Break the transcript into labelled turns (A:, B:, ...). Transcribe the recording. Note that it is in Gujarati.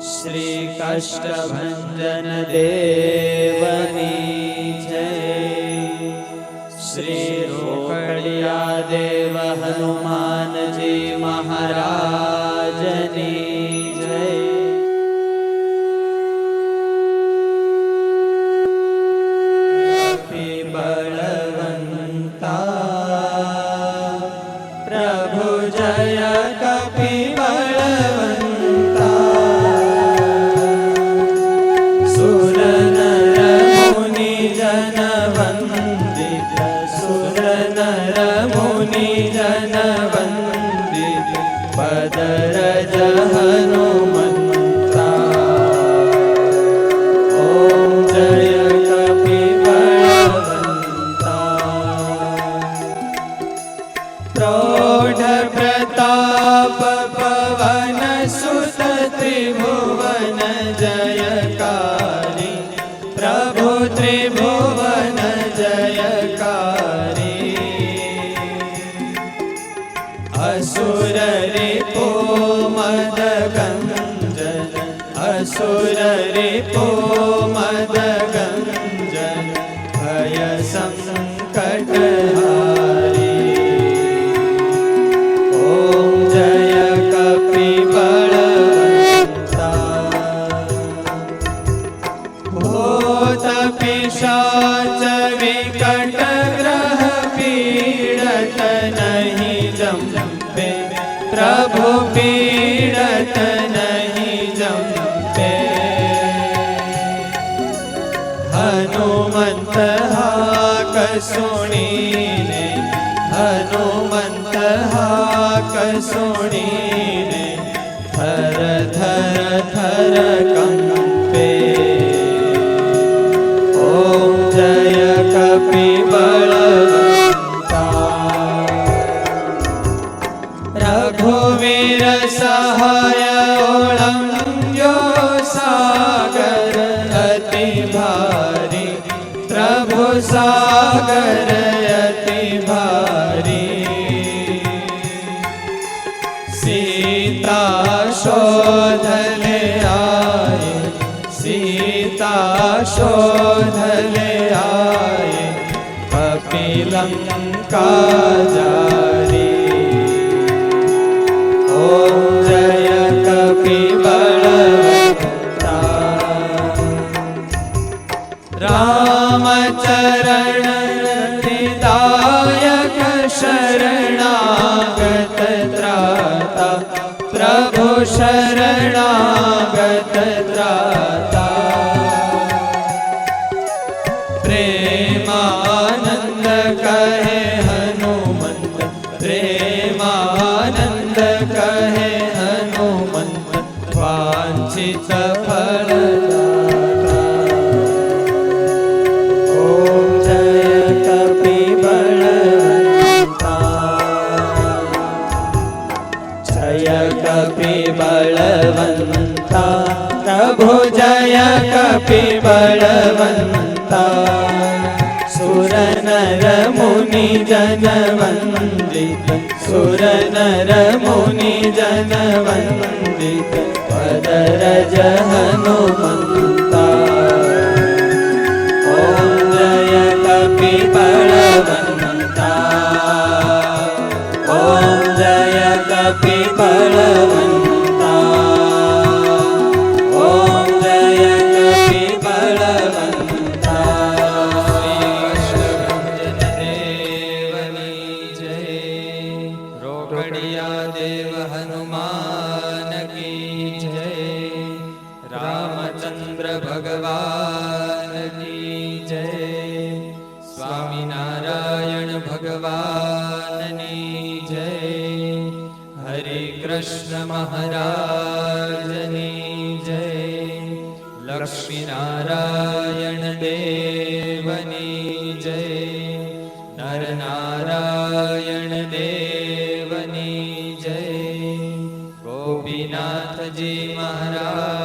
A: શ્રી કષ્ટભંજન દેવની જય શ્રી રોકડિયા જન વંદિત પદરજ હનુમંતા ઓમ જય કપી પ્રૌઢ પ્રતાપ પવન સુત ત્રિભુવન જયકારી પ્રભુ ત્રિભુવન અસુર રિપો મદ ગંજન ભય સંકટ ઓમ જય કપી હનુમંત હાક સુણીને હનુમંત હાક સુણીને થર થર થર કંપે ઓમ જય કપી બળ રઘુવીર સહાય ઓળંગ્યો સાગર અતિ પ્રભુ સાગર અતિ ભારી સીતા શોધલે આય સીતા શોધલે આય કપિલંકા જારી શરણાગત ત્રાતા પ્રભુ શરણાગત ત્રાતા પ્રેમાનંદ કહે હનુમંત પ્રેમાનંદ કહે બળવંતા પ્રભુ જય કપી બળવંતા સુર નર મુનિ જન વંદિત સુર નર મુનિ ભગવાનની જય હરે કૃષ્ણ મહારાજની જય લક્ષ્મીનારાયણ દેવની જય નરનારાયણ દેવની જય ગોપીનાથજી મહારાજ